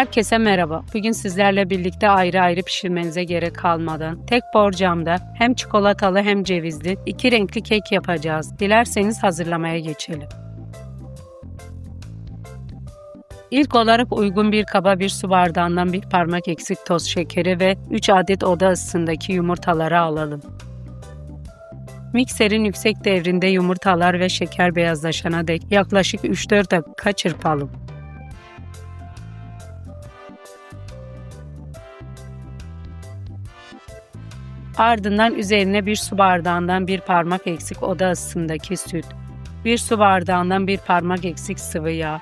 Herkese merhaba. Bugün sizlerle birlikte ayrı ayrı pişirmenize gerek kalmadan tek borcamda hem çikolatalı hem cevizli iki renkli kek yapacağız. Dilerseniz hazırlamaya geçelim. İlk olarak uygun bir kaba bir su bardağından bir parmak eksik toz şekeri ve 3 adet oda ısısındaki yumurtaları alalım. Mikserin yüksek devrinde yumurtalar ve şeker beyazlaşana dek yaklaşık 3-4 dakika çırpalım. Ardından üzerine bir su bardağından bir parmak eksik oda ısısındaki süt, bir su bardağından bir parmak eksik sıvı yağ,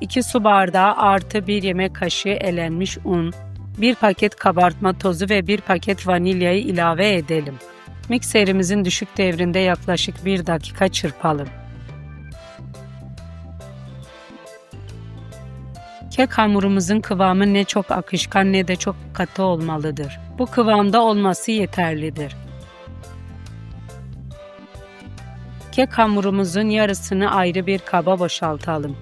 2 su bardağı artı 1 yemek kaşığı elenmiş un, 1 paket kabartma tozu ve 1 paket vanilyayı ilave edelim. Mikserimizin düşük devrinde yaklaşık 1 dakika çırpalım. Kek hamurumuzun kıvamı ne çok akışkan ne de çok katı olmalıdır. Bu kıvamda olması yeterlidir. Kek hamurumuzun yarısını ayrı bir kaba boşaltalım.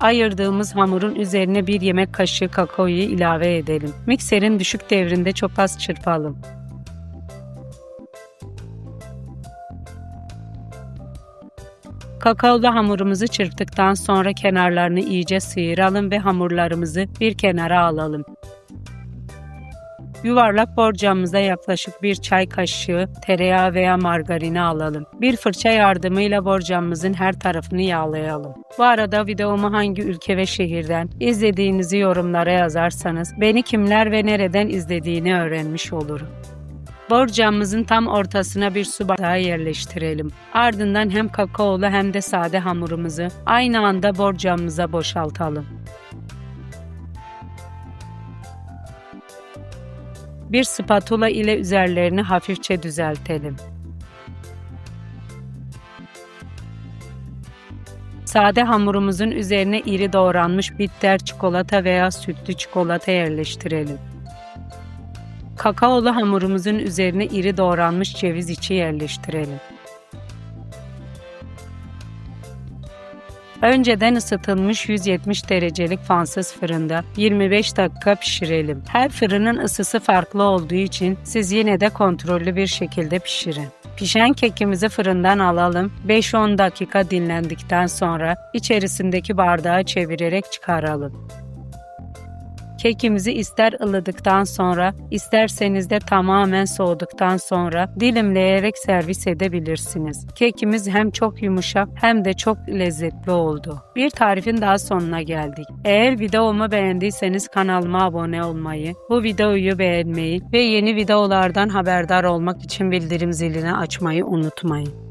Ayırdığımız hamurun üzerine bir yemek kaşığı kakaoyu ilave edelim. Mikserin düşük devrinde çok az çırpalım. Kakaolu hamurumuzu çırptıktan sonra kenarlarını iyice sıyıralım ve hamurlarımızı bir kenara alalım. Yuvarlak borcamımıza yaklaşık bir çay kaşığı tereyağı veya margarini alalım. Bir fırça yardımıyla borcamımızın her tarafını yağlayalım. Bu arada videomu hangi ülke ve şehirden izlediğinizi yorumlara yazarsanız beni kimler ve nereden izlediğini öğrenmiş olurum. Borcamımızın tam ortasına bir su bardağı yerleştirelim. Ardından hem kakaolu hem de sade hamurumuzu aynı anda borcamımıza boşaltalım. Bir spatula ile üzerlerini hafifçe düzeltelim. Sade hamurumuzun üzerine iri doğranmış bitter çikolata veya sütlü çikolata yerleştirelim. Kakaolu hamurumuzun üzerine iri doğranmış ceviz içi yerleştirelim. Önceden ısıtılmış 170 derecelik fansız fırında 25 dakika pişirelim. Her fırının ısısı farklı olduğu için siz yine de kontrollü bir şekilde pişirin. Pişen kekimizi fırından alalım. 5-10 dakika dinlendikten sonra içerisindeki bardağı çevirerek çıkaralım. Kekimizi ister ılıdıktan sonra, isterseniz de tamamen soğuduktan sonra dilimleyerek servis edebilirsiniz. Kekimiz hem çok yumuşak hem de çok lezzetli oldu. Bir tarifin daha sonuna geldik. Eğer videomu beğendiyseniz kanalıma abone olmayı, bu videoyu beğenmeyi ve yeni videolardan haberdar olmak için bildirim zilini açmayı unutmayın.